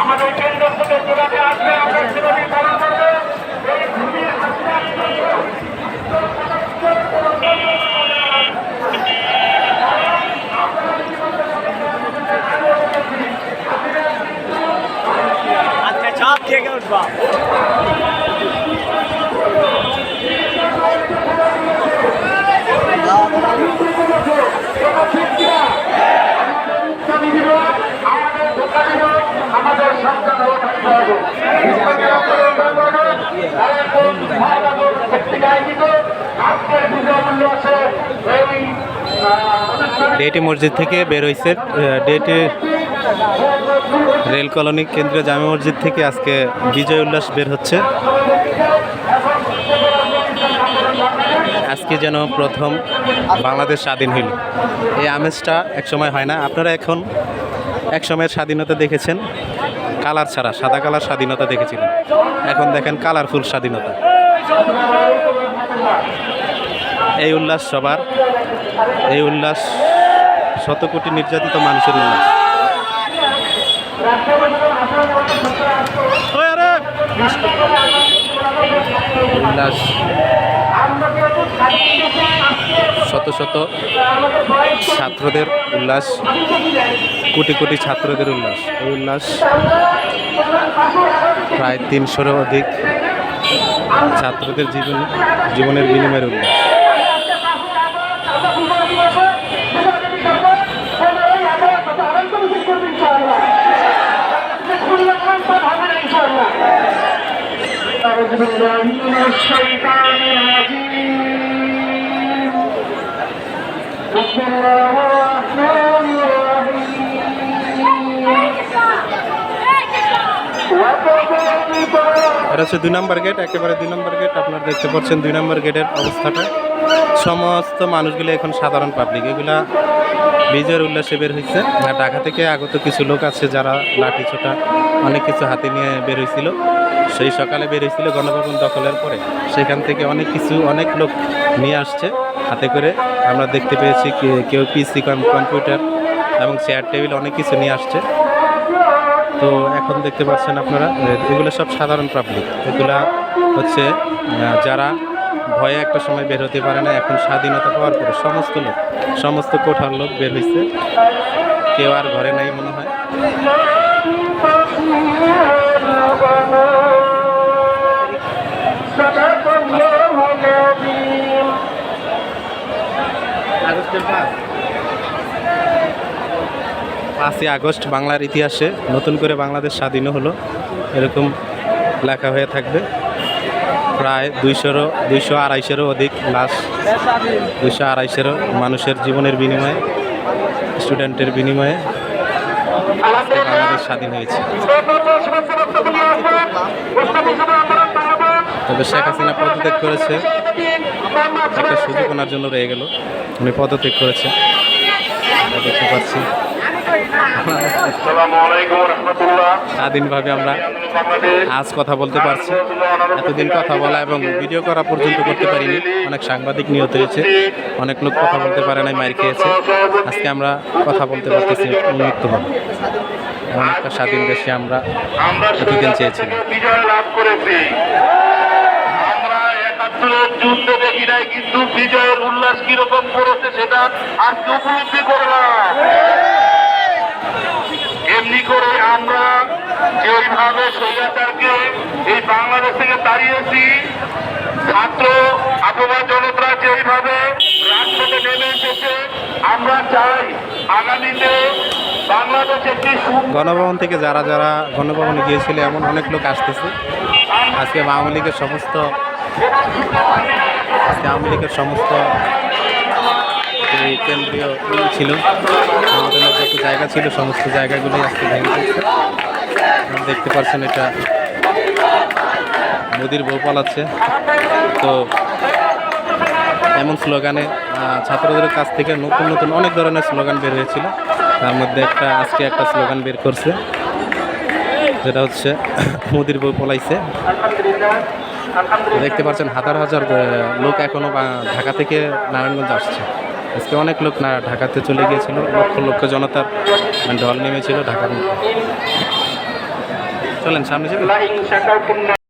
আমাদের কেন্দ্র থেকে যেভাবে আসবে আমরা সেভাবে পালন করব এই ভূমির আচ্ছা চাপ থেকে উঠবা? ডেটি মসজিদ থেকে বের হয়েছে ডেটে রেল কলোনি কেন্দ্রীয় জামে মসজিদ থেকে আজকে বিজয় উল্লাস বের হচ্ছে। আজকে যেন প্রথম বাংলাদেশ স্বাধীন হইল। এই আমেজটা একসময় হয় না। আপনারা এখন এক সময়ের স্বাধীনতা দেখেছেন, কালার ছাড়া, সাদা কালার স্বাধীনতা দেখেছিলেন। এখন দেখেন কালারফুল স্বাধীনতা। এই উল্লাস সবার এই উল্লাস শত কোটি নির্যাতিত মানুষের উল্লাস! উল্লাস শত শত ছাত্রদের উল্লাস, কোটি কোটি ছাত্রদের উল্লাস। এই উল্লাস প্রায় তিনশোরও অধিক ছাত্রদের জীবন জীবনের বিনিময়ের উল্লাস। الشيطان الرجيم بسم الله الرحمن الرحيم وكذلك এটা হচ্ছে দুই নম্বর গেট একেবারে দুই নম্বর গেট আপনারা দেখতে পাচ্ছেন দুই নম্বর গেটের অবস্থাটা সমস্ত মানুষগুলো এখন সাধারণ পাবলিক এগুলা বিজয়ের উল্লাসে বের হয়েছে আর ঢাকা থেকে আগত কিছু লোক আছে যারা লাঠি ছোটা অনেক কিছু হাতে নিয়ে বের হয়েছিল সেই সকালে বের হয়েছিল গণভবন দখলের পরে। সেখান থেকে অনেক কিছু, অনেক লোক নিয়ে আসছে। হাতে করে আমরা দেখতে পেয়েছি কেউ পিসি কম্পিউটার এবং চেয়ার, টেবিল অনেক কিছু নিয়ে আসছে। তো এখন দেখতে পাচ্ছেন আপনারা, এগুলো সব সাধারণ পাবলিক এগুলা হচ্ছে যারা ভয়ে একটা সময় বের হতে পারে না, এখন স্বাধীনতা পাওয়ার পরে সমস্ত লোক, সমস্ত কোঠার লোক বের হয়েছে কেউ আর ঘরে নাই মনে হয়। পাঁচই আগস্ট বাংলার ইতিহাসে নতুন করে বাংলাদেশ স্বাধীন হলো। এরকম লেখা হয়ে থাকবে। প্রায় দুইশোরও দুইশো আড়াইশোরও অধিক লাশ দুইশো আড়াইশোরও মানুষের জীবনের বিনিময়ে স্টুডেন্টের বিনিময়ে বাংলাদেশ স্বাধীন হয়েছে। তবে শেখ হাসিনা পদত্যাগ করেছে। একটা সুযোগ ওনার জন্য রয়ে গেল। উনি পদত্যাগ করেছে। আমরা দেখতে পাচ্ছি। স্বাধীনভাবে আমরা আজ কথা বলতে পারছি। এতদিন কথা বলা এবং ভিডিও করা পর্যন্ত করতে পারিনি। অনেক সাংবাদিক নিহত হয়েছে। অনেক লোক কথা বলতে পারে নাই মার খেয়েছে। আজকে আমরা কথা বলতে পারতেছি উন্মুক্তভাবে। এমন একটা স্বাধীন দেশে আমরা আমরা এতদিন চেয়েছিলাম বিজয় লাভ করেছি আমরা যুদ্ধ দেখি নাই কিন্তু বিজয়ের উল্লাস কীরকম করেছে সেটা আজকে উপলব্ধি করলাম এমনি করে আমরা যেইভাবে স্বৈরাচারকে এই বাংলাদেশ থেকে তাড়িয়েছি, ছাত্র অথবা জনতা যেইভাবে রাজপথে নেমে এসেছে, আমরা চাই আগামীতে গণভবন থেকে যারা যারা গণভবনে গিয়েছিল, এমন অনেক লোক আসতেছে। আজকে লীগের সমস্ত আজকে আওয়ামী লীগের সমস্ত কেন্দ্রীয় ছিল, আমাদের মধ্যে যত জায়গা ছিল, সমস্ত জায়গাগুলি আজকে ভেঙে দেখতে পাচ্ছেন এটা মোদির বউ পালাচ্ছে তো এমন স্লোগানে ছাত্রদের কাছ থেকে নতুন নতুন অনেক ধরনের স্লোগান বের হয়েছিল। তার মধ্যে একটা, আজকে একটা স্লোগান বের করছে, যেটা হচ্ছে, মোদির বউ পলাইছে। দেখতে পাচ্ছেন হাজার হাজার লোক এখনও বা- ঢাকা থেকে নারায়ণগঞ্জ আসছে। আজকে অনেক লোক না ঢাকাতে চলে গিয়েছিল। লক্ষ লক্ষ জনতার মানে ঢল নেমেছিল ঢাকার মধ্যে। চলেন সামনে যাবেন?